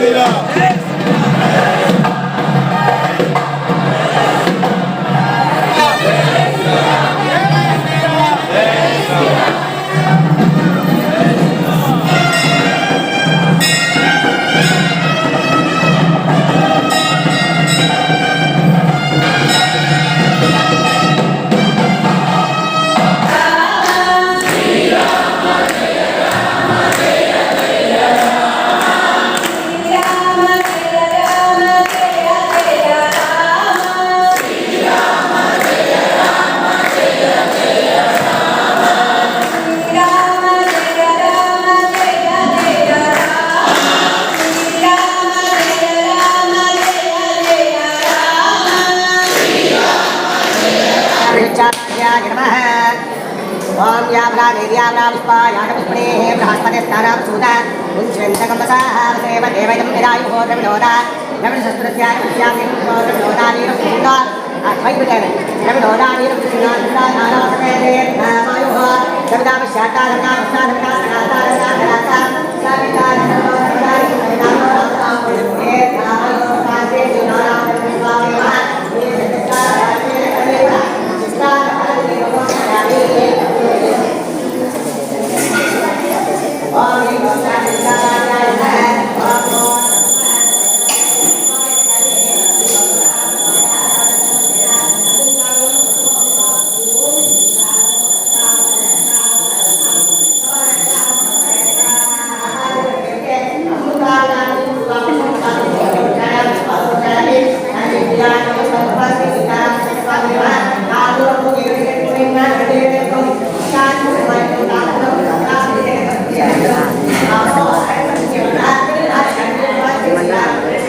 对了。ॐ याव्रादेव्याव्रापुष्पायागपुष्पणेः बृहस्पतिस्ताराप्सूतः उञ्च्यन्तकम्बसाहावसेव देवयं विरायुहोत्रविनोदा रमणशस्त्रस्याविष्यासिंहोत्रविनोदानीरुकुन्दा अद्वैतदेव रमणोदानीरुकुन्दानानामकेदेर्नामायुः सर्वदा पश्चात्तादन्ना पश्चादन्ना सनाता सनाता सनाता सनाता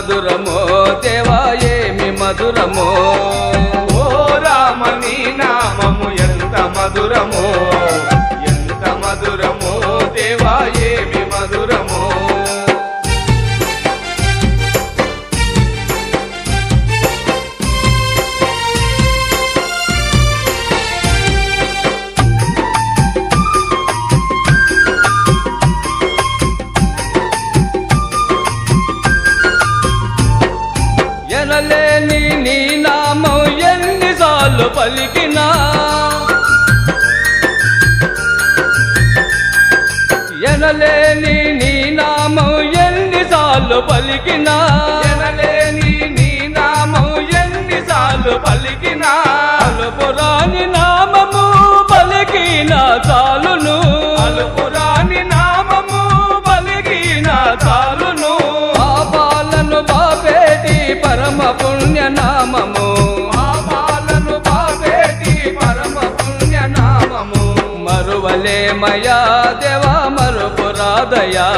మధురమో దేవా ఏమి మధురమో? ఓ రామ నీ నామము ఎంత మధురమో? ఎన్నిసార్లు పలికినా. ఎనలేని నీ నామం ఎన్నిసార్లు పలికినా. అలుపురాని నామము పలికిన చాలును. అలుపురాని నామము పలికిన చాలును. పాపాలను బాపేటి పరమ పుణ్య నామము. పాపాలను బాబేటి పరమ పుణ్య నామము. మరువలే మయా దేవా మరుపురాదయా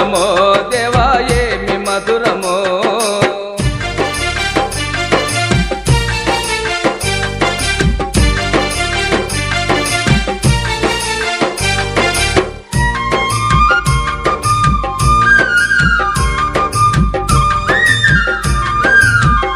நமோ